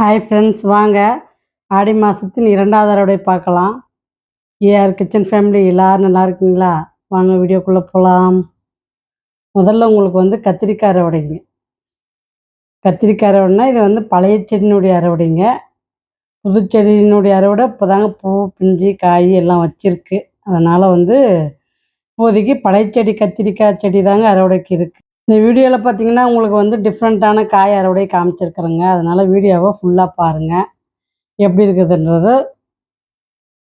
Hi friends வாங்க. ஆடி மாதத்தின் இரண்டாவது அறுவடை பார்க்கலாம். ஏஆர் கிச்சன் ஃபேமிலி எல்லோரும் நல்லா இருக்கீங்களா? வாங்க வீடியோக்குள்ளே போகலாம் முதல்ல உங்களுக்கு வந்து கத்திரிக்காய் அறுவடைங்க. கத்திரிக்காய் அறுவடைனா இது வந்து பழைய செடியினுடைய அறுவடைங்க. புது செடியினுடைய அறுவடை இப்போ தாங்க பூ பிஞ்சு காய் எல்லாம் வச்சிருக்கு. அதனால் வந்து இப்போதைக்கு பழைய செடி கத்திரிக்காய் செடி தாங்க அறுவடைக்கு இருக்குது இந்த வீடியோவில் பார்த்தீங்கன்னா உங்களுக்கு வந்து டிஃப்ரெண்ட்டான காய் அறுவடை காமிச்சிருக்கிறேங்க. அதனால் வீடியோவை ஃபுல்லாக பாருங்கள் எப்படி இருக்குதுன்றது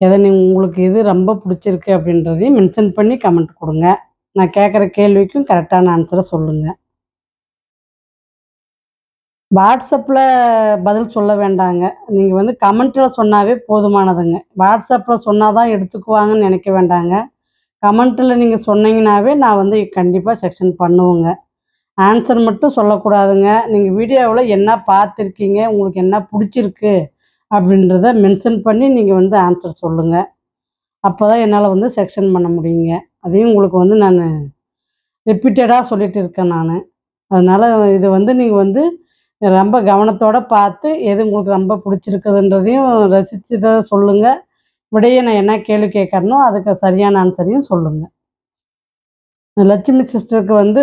எதை நீ உங்களுக்கு இது ரொம்ப பிடிச்சிருக்கு அப்படின்றதையும் மென்ஷன் பண்ணி கமெண்ட் கொடுங்க. நான் கேட்குற கேள்விக்கும் கரெக்டான ஆன்சரை சொல்லுங்கள் வாட்ஸ்அப்பில் பதில் சொல்ல வேண்டாங்க. நீங்கள் வந்து கமெண்ட்டில் சொன்னாவே போதுமானதுங்க. வாட்ஸ்அப்பில் சொன்னால் தான் எடுத்துக்குவாங்கன்னு நினைக்க வேண்டாங்க. கமெண்ட்டில் நீங்கள் சொன்னீங்கன்னாவே நான் வந்து கண்டிப்பாக செக்ஷன் பண்ணுவேங்க. ஆன்சர் மட்டும் சொல்லக்கூடாதுங்க. நீங்கள் வீடியோவில் என்ன பார்த்துருக்கீங்க உங்களுக்கு என்ன பிடிச்சிருக்கு அப்படின்றத மென்ஷன் பண்ணி நீங்கள் வந்து ஆன்சர் சொல்லுங்கள் அப்போ தான் என்னால் வந்து செக்ஷன் பண்ண முடியுங்க. அதையும் உங்களுக்கு வந்து நான் ரிப்பீட்டடாக சொல்லிகிட்டு இருக்கேன் நான். அதனால் இது வந்து நீங்கள் வந்து ரொம்ப கவனத்தோடு பார்த்து எது உங்களுக்கு ரொம்ப பிடிச்சிருக்குதுன்றதையும் ரசித்து தான் சொல்லுங்கள் விடையை நான் என்ன கேள்வி கேட்கறனோ அதுக்கு சரியான ஆன்சரையும் சொல்லுங்கள் லட்சுமி சிஸ்டருக்கு வந்து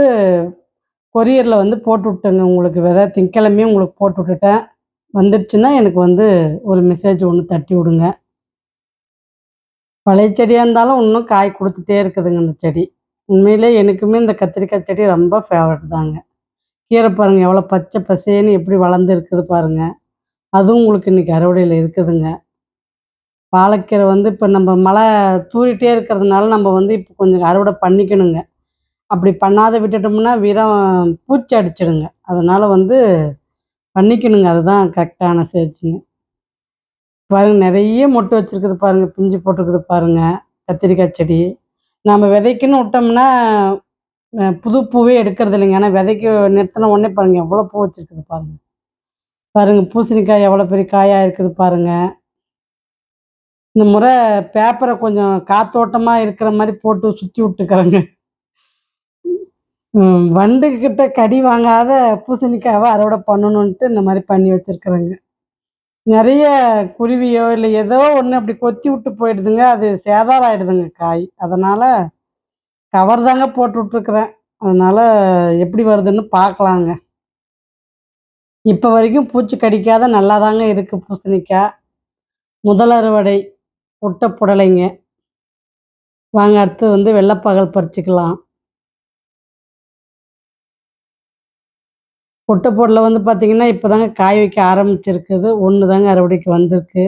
கொரியரில் வந்து போட்டு விட்டேங்க. உங்களுக்கு விதை திங்கிழமையும் உங்களுக்கு போட்டு விட்டுட்டேன். வந்துடுச்சுன்னா எனக்கு வந்து ஒரு மெசேஜ் ஒன்று தட்டி விடுங்க. பழைய செடியாக இருந்தாலும் இன்னும் காய் கொடுத்துட்டே இருக்குதுங்க இந்த செடி. உண்மையிலே எனக்குமே இந்த கத்திரிக்காய் செடி ரொம்ப ஃபேவரட் தாங்க. கீரை பாருங்கள் எவ்வளோ பச்சை பசேன்னு எப்படி வளர்ந்து இருக்குது பாருங்கள் அதுவும் உங்களுக்கு இன்றைக்கி அறுவடையில் இருக்குதுங்க. பாலக்கீரை வந்து இப்போ நம்ம மழை தூரிட்டே இருக்கிறதுனால நம்ம வந்து இப்போ கொஞ்சம் அறுவடை பண்ணிக்கணுங்க. அப்படி பண்ணாத விட்டுட்டோம்னா வீரம் பூச்சி அடிச்சிடுங்க. அதனால் வந்து பண்ணிக்கணுங்க. அதுதான் கரெக்டான சேர்ச்சிங்க பாருங்கள் நிறைய மொட்டு வச்சுருக்குது பாருங்கள் பிஞ்சு போட்டிருக்குது பாருங்கள் கத்திரிக்காய் செடி. நம்ம விதைக்குன்னு விட்டோம்னா புது பூவே எடுக்கிறது இல்லைங்க. ஆனால் விதைக்கு நிறுத்தின உடனே பாருங்கள் எவ்வளோ பூ வச்சுருக்குது பாருங்கள் பாருங்கள் பூசணிக்காய் எவ்வளோ பெரிய காயாக இருக்குது பாருங்கள் இந்த முறை பேப்பரை கொஞ்சம் காத்தோட்டமாக இருக்கிற மாதிரி போட்டு சுற்றி விட்டுக்கிறேங்க. வண்டுக்கிட்ட கடி வாங்காத பூசணிக்காவை அறுவடை பண்ணணுன்ட்டு இந்த மாதிரி பண்ணி வச்சுருக்குறேங்க. நிறைய குருவியோ இல்லை ஏதோ ஒன்று அப்படி கொத்தி விட்டு போயிடுதுங்க. அது சேதாரம் ஆகிடுதுங்க காய். அதனால் கவர் தாங்க போட்டு விட்ருக்குறேன் அதனால் எப்படி வருதுன்னு பார்க்கலாங்க. இப்போ வரைக்கும் பூச்சி கடிக்காத நல்லா தாங்க இருக்குது பூசணிக்காய். முதல் அறுவடை. முட்டை புடலைங்க வாங்க அடுத்து வந்து வெள்ளைப்பகல் பறிச்சுக்கலாம். புடலை வந்து பார்த்திங்கன்னா இப்போ தாங்க காய் வைக்க ஆரம்பிச்சிருக்குது. ஒன்று தாங்க அறுவடைக்கு வந்திருக்கு.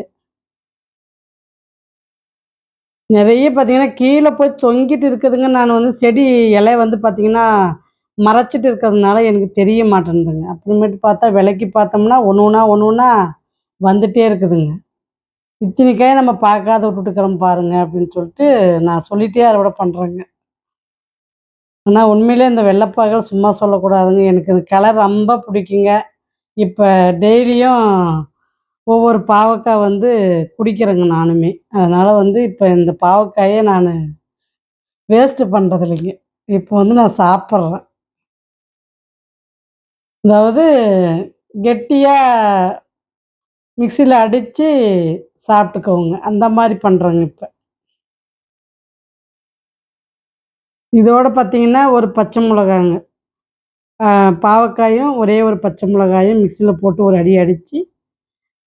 நிறைய பார்த்திங்கன்னா கீழே போய் தொங்கிட்டு இருக்குதுங்க. நான் வந்து செடி இலை வந்து பார்த்திங்கன்னா மறைச்சிட்டு இருக்கிறதுனால எனக்கு தெரிய மாட்டேன்துங்க. அப்புறமேட்டு பார்த்தா விலைக்கு பார்த்தோம்னா ஒன்று ஒன்றா ஒன்று ஒன்றா வந்துகிட்டே இருக்குதுங்க. இத்தனைக்காய் நம்ம பார்க்காத விட்டுட்டுக்கிறோம் பாருங்க அப்படின்னு சொல்லிட்டு நான் சொல்லிகிட்டே அறுவடை பண்ணுறேங்க ஆனால் உண்மையிலே இந்த வெள்ளைப்பாகல் சும்மா சொல்லக்கூடாதுங்க. எனக்கு இந்த கலர் ரொம்ப பிடிக்குங்க. இப்போ டெய்லியும் ஒவ்வொரு பாவக்காய் வந்து குடிக்கிறேங்க நானுமே. அதனால் வந்து இப்போ இந்த பாவக்காயை நான் வேஸ்ட்டு பண்ணுறது இல்லைங்க. இப்போ வந்து நான் சாப்பிட்றேன். அதாவது கெட்டியாக மிக்சியில் அடித்து சாப்பிட்டுக்கோங்க. அந்த மாதிரி பண்ணுறோங்க இப்போ. இதோட பார்த்தீங்கன்னா ஒரு பச்சை மிளகாங்க பாவக்காயும் ஒரே ஒரு பச்சை மிளகாயும் மிக்சியில் போட்டு ஒரு அடி அடித்து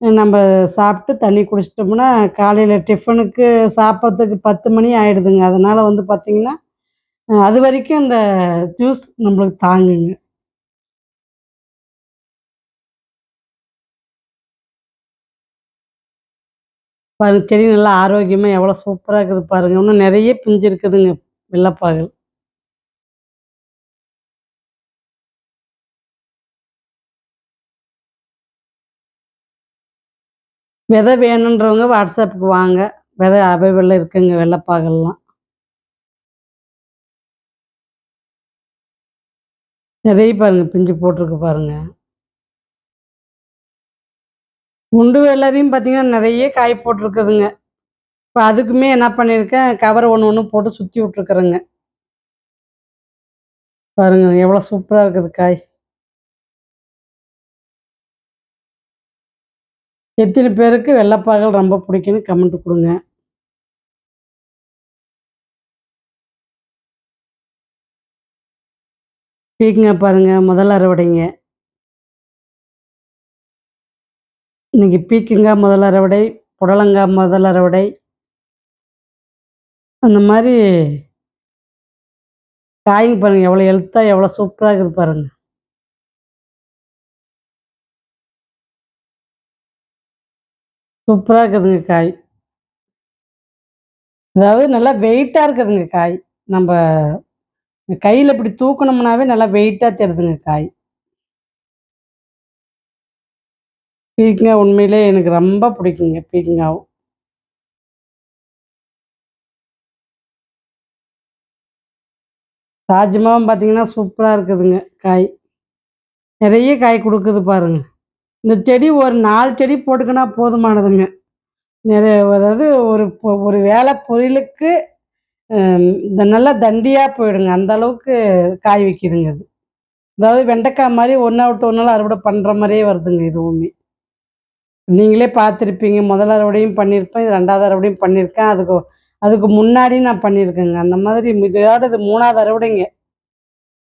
நம்ம சாப்பிட்டு தண்ணி குடிச்சிட்டோம்னா காலையில் டிஃபனுக்கு சாப்பிட்றதுக்கு பத்து மணி ஆகிடுதுங்க அதனால் வந்து பார்த்திங்கன்னா அது வரைக்கும் இந்த ஜூஸ் நம்மளுக்கு தாங்குங்க. பாருங்க செடி நல்லா ஆரோக்கியமாக எவ்வளோ சூப்பராக இருக்குது பாருங்கள் இன்னும் நிறைய பிஞ்சு இருக்குதுங்க வெள்ளப்பாகல். விதை வேணுன்றவங்க வாட்ஸ்அப்புக்கு வாங்க. விதை அவைலபிளில் இருக்குங்க வெள்ளைப்பாகல்லாம். நிறைய பாருங்கள் பிஞ்சு போட்டிருக்கு பாருங்கள் குண்டு வெள்ளரியும் பார்த்தீங்கன்னா நிறைய காய் போட்டிருக்குதுங்க. இப்போ அதுக்குமே என்ன பண்ணியிருக்கேன் கவர் ஒன்று ஒன்று போட்டு சுற்றி விட்ருக்குறேங்க பாருங்க எவ்வளோ சூப்பராக இருக்குது காய். எத்தனை பேருக்கு வெள்ளைப்பாகல் ரொம்ப பிடிக்குன்னு கமெண்ட் கொடுங்க. பீக்குங்க பாருங்கள் முதல் அறுவடைங்க. இன்னைக்கு பீக்கங்காய் முதல் அறுவடை புடலங்காய் முதல் அறுவடை அந்த மாதிரி காய்ங்க பாருங்கள் எவ்வளோ எழுத்தா எவ்வளோ சூப்பராக இருக்குது பாருங்கள் சூப்பராக இருக்குதுங்க காய். அதாவது நல்லா வெயிட்டாக இருக்குதுங்க காய். நம்ம கையில் இப்படி தூக்கணும்னாவே நல்லா வெயிட்டாக தெரியுதுங்க காய். பீக்கங்காய் உண்மையிலே எனக்கு ரொம்ப பிடிக்குங்க பீக்கங்காவும் ராஜ்மாவும் பார்த்தீங்கன்னா சூப்பராக இருக்குதுங்க காய். நிறைய காய் கொடுக்குது பாருங்க. இந்த செடி ஒரு நாலு செடி போட்டுக்கினா போதுமானதுங்க. நிறைய அதாவது ஒரு பொ- ஒரு வேலை பொரியலுக்கு இந்த நல்லா தண்டியாக போயிடுங்க. அந்த அளவுக்கு காய் விற்கிதுங்க அது. அதாவது வெண்டைக்காய் மாதிரி ஒன்றா விட்டு ஒரு நாள் அறுவடை பண்ணுற மாதிரியே வருதுங்க இதுவுமே. நீங்களே பார்த்துருப்பீங்க. முதல் அறுவடையும் பண்ணியிருப்பேன். இது ரெண்டாவது அறுவடையும் பண்ணியிருக்கேன். அதுக்கு அதுக்கு முன்னாடி நான் பண்ணியிருக்கேங்க. அந்த மாதிரி இதோட இது மூணாவது அறுவடைங்க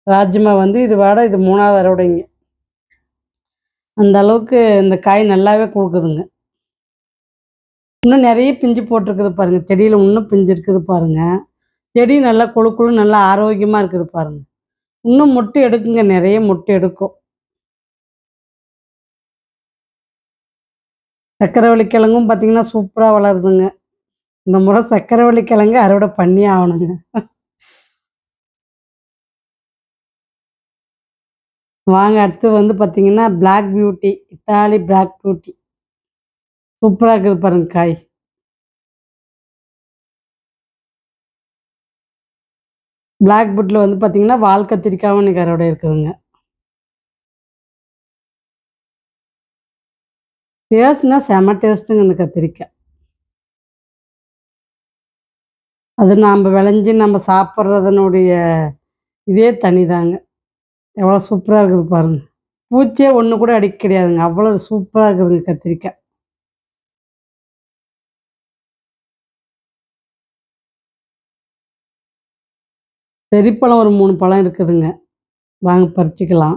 ராஜ்மா வந்து இது வாட இது மூணாவது அறுவடைங்க அந்த அளவுக்கு இந்த காய் நல்லாவே கொடுக்குதுங்க இன்னும் நிறைய பிஞ்சு போட்டிருக்குது பாருங்க. செடியில் இன்னும் பிஞ்சு இருக்குது பாருங்க. செடி நல்லா கொழு குழு நல்லா ஆரோக்கியமாக இருக்குது பாருங்க. இன்னும் மொட்டு எடுக்குங்க. நிறைய மொட்டு எடுக்கும். சக்கரவள்ளி கிழங்கும் பார்த்தீங்கன்னா சூப்பராக வளருதுங்க. இந்த முறை சக்கரவள்ளி கிழங்கு அறுவடை பண்ணி ஆகணுங்க. வாங்க அடுத்து வந்து பார்த்தீங்கன்னா black beauty Italy black beauty சூப்பராக இருக்குது பாருங்க காய். பிளாக் பூட்டில் வந்து பார்த்தீங்கன்னா வால் கத்திரிக்காவும் இன்னைக்கு அறுவடை இருக்குதுங்க. டேஸ்ட்னா செம டேஸ்ட்டுங்க இந்த கத்திரிக்காய். அது நாம் விளைஞ்சி நம்ம சாப்பிட்றதனுடைய இதே தனிதாங்க. எவ்வளோ சூப்பராக இருக்குது பாருங்க. பூச்சியே ஒன்று கூட அடிக்க கிடையாதுங்க. அவ்வளோ சூப்பராக இருக்குதுங்க கத்திரிக்காய். செரிப்பழம் ஒரு மூணு பழம் இருக்குதுங்க. வாங்க பறிச்சிக்கலாம்.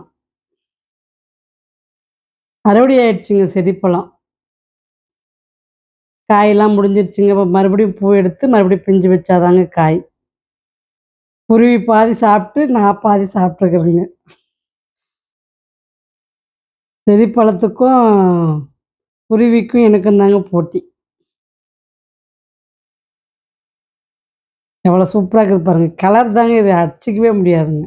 அறுவடை ஆயிடுச்சுங்க செடிப்பழம். காயெல்லாம் முடிஞ்சிருச்சுங்க. இப்போ மறுபடியும் பூ எடுத்து மறுபடியும் பிஞ்சு வச்சாதாங்க காய். குருவி பாதி சாப்பிட்டு நான் பாதி சாப்பிட்டுருக்குறேங்க. செடிப்பழத்துக்கும் குருவிக்கும் எனக்கும் தாங்க போட்டி. எவ்வளோ சூப்பராக இருக்குது பாருங்கள் கலர் தாங்க இது. அடிச்சிக்கவே முடியாதுங்க.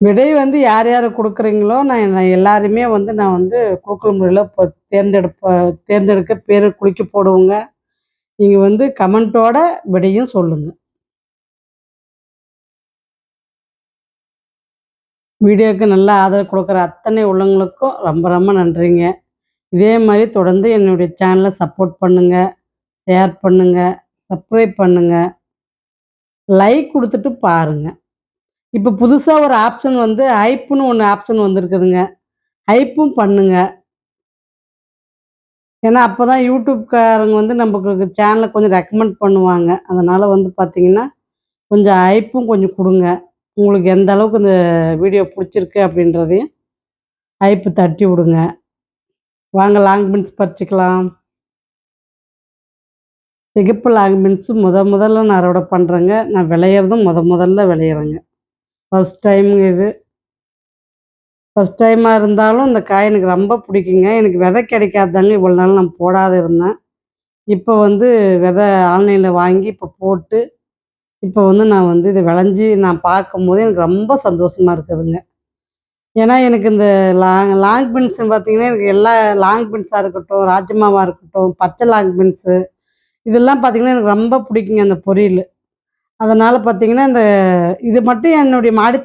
விடை வந்து யார் யார் கொடுக்குறீங்களோ நான் நான் எல்லாருமே வந்து நான் வந்து குலுக்கல் முறையில் இப்போ தேர்ந்தெடுப்ப தேர்ந்தெடுக்க பேர் குளிக்க போடுவோங்க. நீங்கள் வந்து கமெண்ட்டோட விடையும் சொல்லுங்கள் வீடியோவுக்கு நல்லா ஆதரவு கொடுக்குற அத்தனை உள்ளவங்களுக்கும் ரொம்ப ரொம்ப நன்றிங்க. இதே மாதிரி தொடர்ந்து என்னுடைய சேனலை சப்போர்ட் பண்ணுங்கள் ஷேர் பண்ணுங்கள் சப்ஸ்கிரைப் பண்ணுங்கள் லைக் கொடுத்துட்டு பாருங்கள் இப்போ புதுசாக ஒரு ஆப்ஷன் வந்து ஹைப்புன்னு ஒன்று ஆப்ஷன் வந்திருக்குதுங்க. ஹைப்பும் பண்ணுங்க. ஏன்னா அப்போ தான் யூடியூப்காரங்க வந்து நமக்கு சேனலை கொஞ்சம் ரெக்கமெண்ட் பண்ணுவாங்க. அதனால் வந்து பார்த்தீங்கன்னா கொஞ்சம் ஹைப்பும் கொஞ்சம் கொடுங்க. உங்களுக்கு எந்த அளவுக்கு இந்த வீடியோ பிடிச்சிருக்கு அப்படின்றதையும் ஹைப்பு தட்டி விடுங்க. வாங்க லாங் பின்ஸ் பறிச்சிக்கலாம் சிகப்பு லாங் பின்ஸு முத முதல்ல நான் அறுவடை பண்ணுறேங்க நான் விளையிறதும் முத முதல்ல விளையிறேங்க. ஃபஸ்ட் டைமுங்க இது. ஃபஸ்ட் டைமாக இருந்தாலும் இந்த காய் எனக்கு ரொம்ப பிடிக்குங்க. எனக்கு விதை கிடைக்காதாங்க இவ்வளோ நாள் நான் போடாத இருந்தேன். இப்போ வந்து விதை ஆன்லைனில் வாங்கி இப்போ போட்டு இப்போ வந்து நான் வந்து இதை விளைஞ்சி நான் பார்க்கும்போது எனக்கு ரொம்ப சந்தோஷமாக இருக்குதுங்க. ஏன்னா எனக்கு இந்த லாங் லாங் பீன்ஸ் பார்த்திங்கன்னா எனக்கு எல்லா லாங் பீன்ஸாக இருக்கட்டும் ராஜமாவாக இருக்கட்டும் பச்சை லாங் பீன்ஸு இதெல்லாம் பார்த்தீங்கன்னா எனக்கு ரொம்ப பிடிக்குங்க அந்த பொரியல். அதனால் பார்த்தீங்கன்னா, இந்த இது மட்டும் என்னுடைய மாடி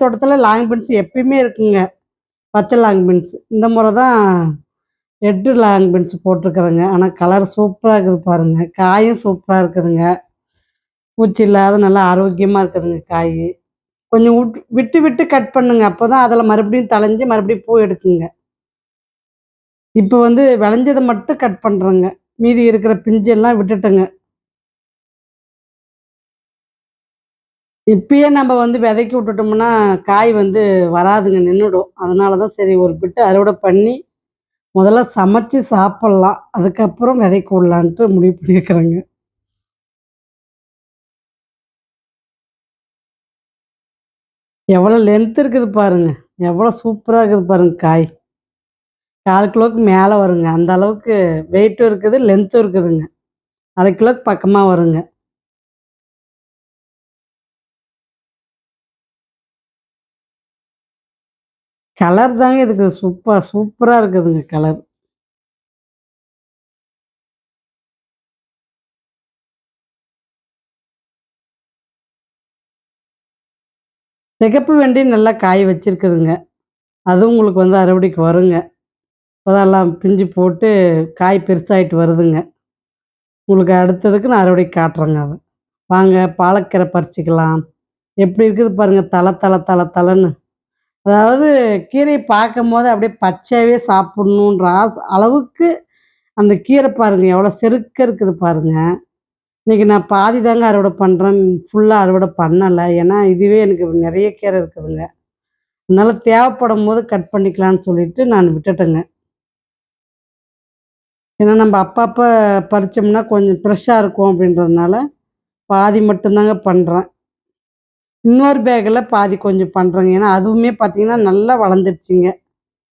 லாங் பீன்ஸ் எப்பயுமே இருக்குங்க. பச்சை லாங் பீன்ஸ். இந்த முறை தான் ரெட்டு லாங் பீன்ஸ் போட்டிருக்குறேங்க ஆனால் கலர் சூப்பராக இருக்குது பாருங்க. காயும் சூப்பராக இருக்குதுங்க. பூச்சி இல்லாத நல்லா ஆரோக்கியமாக இருக்குதுங்க காய் கொஞ்சம் உட் விட்டு விட்டு கட் பண்ணுங்க. அப்போ தான் அதில் மறுபடியும் தழைஞ்சு மறுபடியும் பூ எடுக்குங்க. இப்போ வந்து விளைஞ்சதை மட்டும் கட் பண்ணுறேங்க மீதி இருக்கிற பிஞ்செல்லாம் விட்டுட்டேங்க. இப்பயே நம்ம வந்து விதைக்கி விட்டுட்டோம்னா, காய் வந்து வராதுங்க நின்றுடும் அதனால தான் சரி ஒரு பிட்டு அறுவடை பண்ணி, முதல்ல சமைச்சு சாப்பிட்லாம் அதுக்கப்புறம் விதைக்க விடலான்ட்டு முடிவு பண்ணியிருக்கிறேங்க. எவ்வளோ லென்த் இருக்குது பாருங்க. எவ்வளோ சூப்பராக இருக்குது பாருங்க காய். 1/4 கிலோவுக்கு மேல வருங்க. அந்த அளவுக்கு வெயிட்டும் இருக்குது, லென்த்தும் இருக்குதுங்க. அரை கிலோக்கு பக்கமாக வருங்க. கலர் தாங்க இதுக்கு சூப்பர் சூப்பராக இருக்குதுங்க கலர். சிகப்பு வெண்டி நல்லா காய் வச்சிருக்குதுங்க. அதுவும் உங்களுக்கு வந்து அறுவடைக்கு வருங்க. அதெல்லாம் பிஞ்சு போட்டு காய் பெருசாயிட்டு வருதுங்க. உங்களுக்கு அடுத்ததுக்கு நான் அறுவடைக்கு காட்டுறேங்க அதை வாங்க பாலக்கீரை பறிச்சுக்கலாம். எப்படி இருக்குது பாருங்க தள தள தள தலைன்னு அதாவது கீரைய பார்க்கும்போது அப்படியே பச்சையாகவே சாப்பிடணுன்ற அளவுக்கு அந்த கீரை பாருங்க எவ்வளோ செருக்க இருக்குது பாருங்க. இன்னைக்கு நான் பாதி தாங்க அறுவடை பண்ணுறேன் ஃபுல்லாக அறுவடை பண்ணலை ஏன்னா இதுவே எனக்கு நிறைய கீரை இருக்குதுங்க. அதனால் தேவைப்படும் போது கட் பண்ணிக்கலான்னு சொல்லிட்டு நான் விட்டுட்டேங்க. ஏன்னா நம்ம அப்பப்போ பறிச்சோம்னா கொஞ்சம் ஃப்ரெஷ்ஷாக இருக்கும் அப்படின்றதுனால, பாதி மட்டும்தாங்க பண்ணுறேன் இன்னொரு பேக்கில் பாதி கொஞ்சம் பண்ணுறேங்க ஏன்னா அதுவுமே பார்த்தீங்கன்னா, நல்லா வளர்ந்துருச்சுங்க.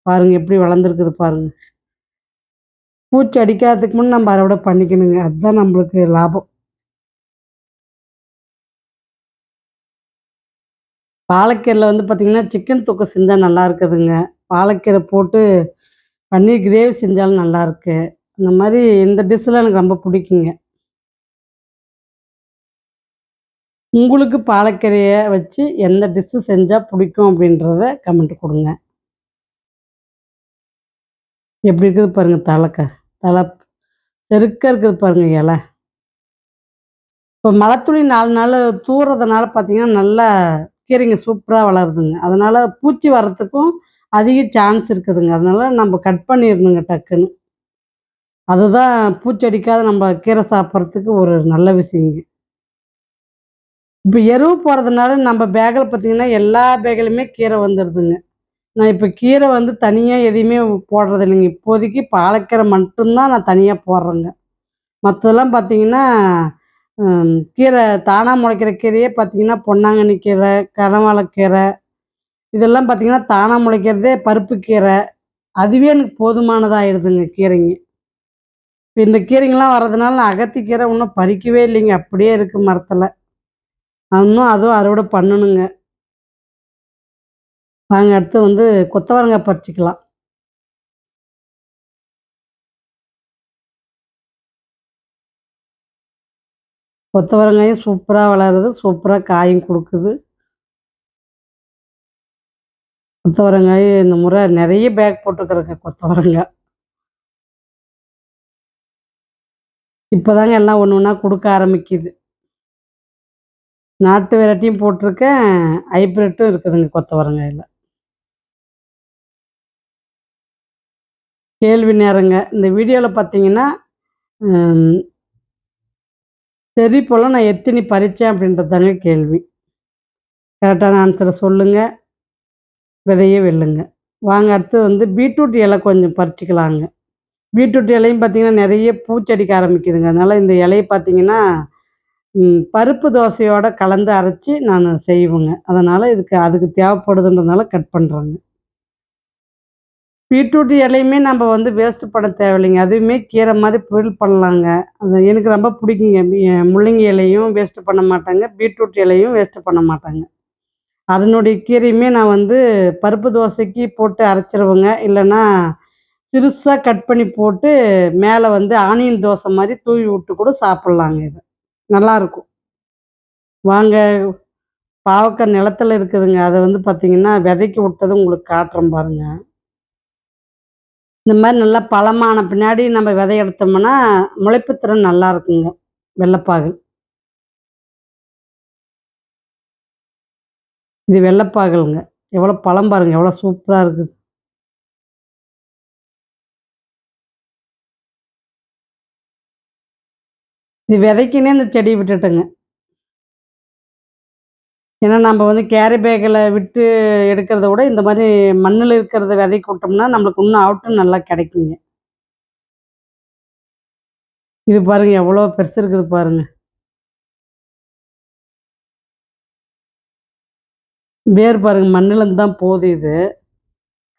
பாருங்க எப்படி வளர்ந்துருக்குது பாருங்க. பூச்சி அடிக்காததுக்கு முன்னே நம்ம அறுவடை பண்ணிக்கணுங்க. அதுதான் நம்மளுக்கு லாபம். பாலக்கீரைல வந்து பார்த்தீங்கன்னா, சிக்கன் தொக்கு செஞ்சால் நல்லா இருக்குதுங்க. பாலக்கீரை போட்டு பன்னீர் கிரேவி செஞ்சாலும் நல்லாயிருக்கு அந்த மாதிரி இந்த டிஷ்லாம் எனக்கு ரொம்ப பிடிக்குங்க. உங்களுக்கு பாலக்கரையை வச்சு எந்த டிஷ்ஷு செஞ்சால் பிடிக்கும் அப்படின்றத கமெண்ட் கொடுங்க எப்படி இருக்குது பாருங்க தலைக்க தலை செருக்க இருக்குது பாருங்க இலை இப்போ மழைத்துளி நாலு நாள் தூறதுனால பார்த்தீங்கன்னா, நல்லா கீரைங்க சூப்பராக வளருதுங்க. அதனால் பூச்சி வர்றதுக்கும் அதிக சான்ஸ் இருக்குதுங்க. அதனால் நம்ம கட் பண்ணிடணுங்க டக்குன்னு. அதுதான் பூச்சடிக்காத நம்ம கீரை சாப்பிட்றதுக்கு ஒரு நல்ல விஷயங்க. இப்போ எருவு போடுறதுனால நம்ம பேக்கில் பார்த்தீங்கன்னா, எல்லா பேக்கிலுமே கீரை வந்துடுதுங்க நான் இப்போ கீரை வந்து தனியாக எதையுமே போடுறது இல்லைங்க. இப்போதைக்கு பாலக்கீரை மட்டும்தான் நான் தனியாக போடுறேங்க. மற்றதெல்லாம் பார்த்தீங்கன்னா, கீரை தானாக முளைக்கிற கீரையே பார்த்தீங்கன்னா, பொன்னாங்கண்ணி கீரை, கனவாழக்கீரை இதெல்லாம் பார்த்தீங்கன்னா, தானாக முளைக்கிறதே பருப்பு கீரை. அதுவே எனக்கு போதுமானதாகிடுதுங்க கீரைங்க. இப்போ இந்த கீரைங்கெலாம் வர்றதுனால நான் அகத்திக்கீரை இன்னும் பறிக்கவே இல்லைங்க. அப்படியே இருக்குது மரத்தில் இன்னும் அதுவும் அறுவடை பண்ணணுங்க. வாங்க அடுத்து வந்து கொத்தவரங்காய் பறிச்சிக்கலாம் கொத்தவரங்காயும் சூப்பராக வளருது. சூப்பராக காயும் கொடுக்குது கொத்தவரங்காய் இந்த முறை நிறைய பேக் போட்டுக்கிறேங்க கொத்தவரங்காய். இப்போதாங்க எல்லாம் ஒன்று ஒன்றா கொடுக்க ஆரம்பிக்குது. நாட்டு வெரைட்டியும் போட்டிருக்கேன். ஹைப்ரிட்டும் இருக்குதுங்க கொத்தவரங்காயில் கேள்வி நேரங்க. இந்த வீடியோவில் பார்த்தீங்கன்னா, சரி போல் நான் எத்தினி பறித்தேன் அப்படின்றது தாங்க கேள்வி. கரெக்டான ஆன்சரை சொல்லுங்கள் விதைய வெல்லுங்க. வாங்க அடுத்து வந்து பீட்ரூட் இலை கொஞ்சம் பறிச்சுக்கலாங்க. பீட்ரூட் இலையும் பார்த்தீங்கன்னா, நிறைய பூச்சடிக்க ஆரம்பிக்குதுங்க. அதனால் இந்த இலையை பார்த்தீங்கன்னா, பருப்பு தோசையோட கலந்து அரைச்சி நான் செய்வேங்க. அதனால் இதுக்கு அதுக்கு தேவைப்படுதுன்றதுனால கட் பண்ணுறேங்க பீட்ரூட் இலையுமே நம்ம வந்து வேஸ்ட் பண்ண தேவையில்லைங்க. அதுவுமே கீரை மாதிரி பொருள் பண்ணலாங்க. அது எனக்கு ரொம்ப பிடிக்குங்க. முள்ளங்கி இலையும் வேஸ்ட் பண்ண மாட்டேங்க. பீட்ரூட் இலையும் வேஸ்ட் பண்ண மாட்டாங்க அதனுடைய கீரையுமே நான் வந்து பருப்பு தோசைக்கு போட்டு அரைச்சிருவேங்க. இல்லைன்னா சிறுசாக கட் பண்ணி போட்டு மேலே வந்து ஆனியன் தோசை மாதிரி தூவி விட்டு கூட சாப்பிட்லாங்க இது நல்லாயிருக்கும் வாங்க பாவக்காய் நிலத்துல இருக்குதுங்க. அதை வந்து பார்த்தீங்கன்னா விதைக்கு விட்டது உங்களுக்கு காட்டுறோம் பாருங்க. இந்த மாதிரி நல்லா பழமான பின்னாடி நம்ம விதை எடுத்தோம்னா முளைப்பு திறன் நல்லா இருக்குங்க வெள்ளப்பாகு. இது வெள்ளப்பாகலுங்க எவ்வளோ பழம் பாருங்க. எவ்வளோ சூப்பராக இருக்குது. இது விதைக்குன்னே இந்த செடியை விட்டுட்டுங்க. ஏன்னா நம்ம வந்து கேரி பேக்கில் விட்டு எடுக்கிறத விட இந்த மாதிரி மண்ணில் இருக்கிறத விதைக்கு விட்டோம்னா நம்மளுக்கு இன்னும் அவுட்டும் நல்லா கிடைக்குங்க. இது பாருங்க எவ்வளோ பெருசு இருக்குது பாருங்க. வேர் பாருங்க மண்ணிலேருந்து தான் போகுது இது.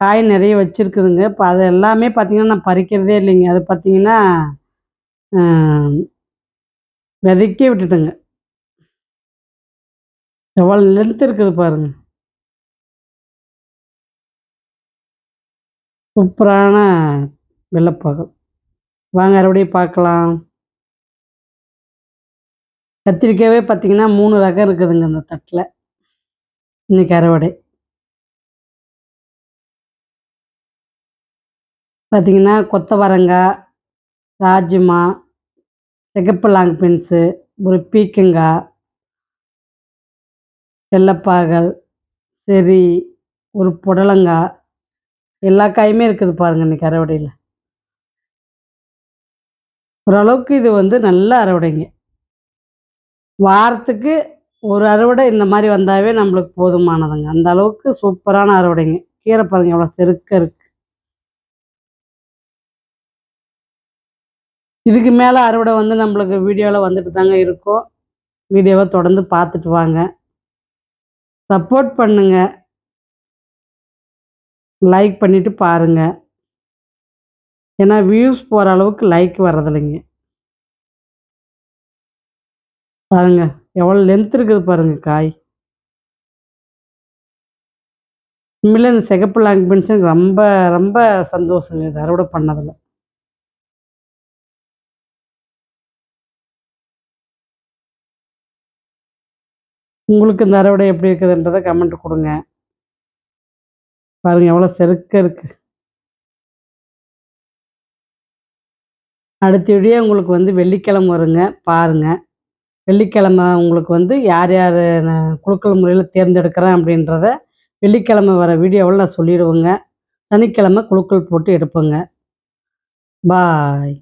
காய் நிறைய வச்சுருக்குதுங்க. இப்போ அது எல்லாமே பார்த்தீங்கன்னா நான் பறிக்கிறதே இல்லைங்க. அது பார்த்தீங்கன்னா விதைக்கே விட்டுட்டேங்க. எவ்வளோ லென்த் இருக்குது பாருங்க. சூப்பரான வெள்ளைப்பாகம் வாங்க மறுபடியும் பார்க்கலாம். கத்திரிக்காவே பார்த்தீங்கன்னா மூணு ரகம் இருக்குதுங்க இந்த தட்டில். இன்னைக்கு அறுவடை. பார்த்தீங்கன்னா கொத்தவரங்காய் ராஜ்மா சிகப்பு லாங் பின்ஸு ஒரு பீக்கங்காய் வெள்ளைப்பாகல் செரி ஒரு புடலங்காய் எல்லா காயுமே இருக்குது பாருங்க இன்னைக்கு அறுவடையில். ஓரளவுக்கு இது வந்து நல்ல அறுவடைங்க. வாரத்துக்கு ஒரு அறுவடை இந்த மாதிரி வந்தாவே நம்மளுக்கு போதுமானதுங்க. அந்த அளவுக்கு சூப்பரான அறுவடைங்க. கீரை பாருங்கள் எவ்வளோ செருக்க இருக்குது இதுக்கு மேலே அறுவடை வந்து நம்மளுக்கு வீடியோவில் வந்துட்டு தாங்க இருக்கும் வீடியோவை தொடர்ந்து பார்த்துட்டு வாங்க. சப்போர்ட் பண்ணுங்க. லைக் பண்ணிட்டு பாருங்க. ஏன்னா வியூஸ் போகிற அளவுக்கு லைக் வர்றதில்லைங்க. பாருங்க எவ்வளோ லென்த் இருக்குது பாருங்க காய். உண்மையிலே இந்த சிகப்பு லாங் பென்ஷன் ரொம்ப ரொம்ப சந்தோஷங்க. இது அறுவடை பண்ணதில். உங்களுக்கு இந்த அறுவடை எப்படி இருக்குதுன்றதை கமெண்ட் கொடுங்க. பாருங்க எவ்வளோ செருக்க இருக்கு. அடுத்த வீடியோ உங்களுக்கு வந்து வெள்ளிக்கிழமை வருங்க பாருங்க. வெள்ளிக்கிழமை உங்களுக்கு வந்து யார் யார் நான் குழுக்கள் முறையில் தேர்ந்தெடுக்கிறேன் அப்படின்றத வெள்ளிக்கிழமை வர வீடியோவில் நான் சொல்லிடுவேங்க. சனிக்கிழமை குழுக்கள் போட்டு எடுப்பேங்க. பாய்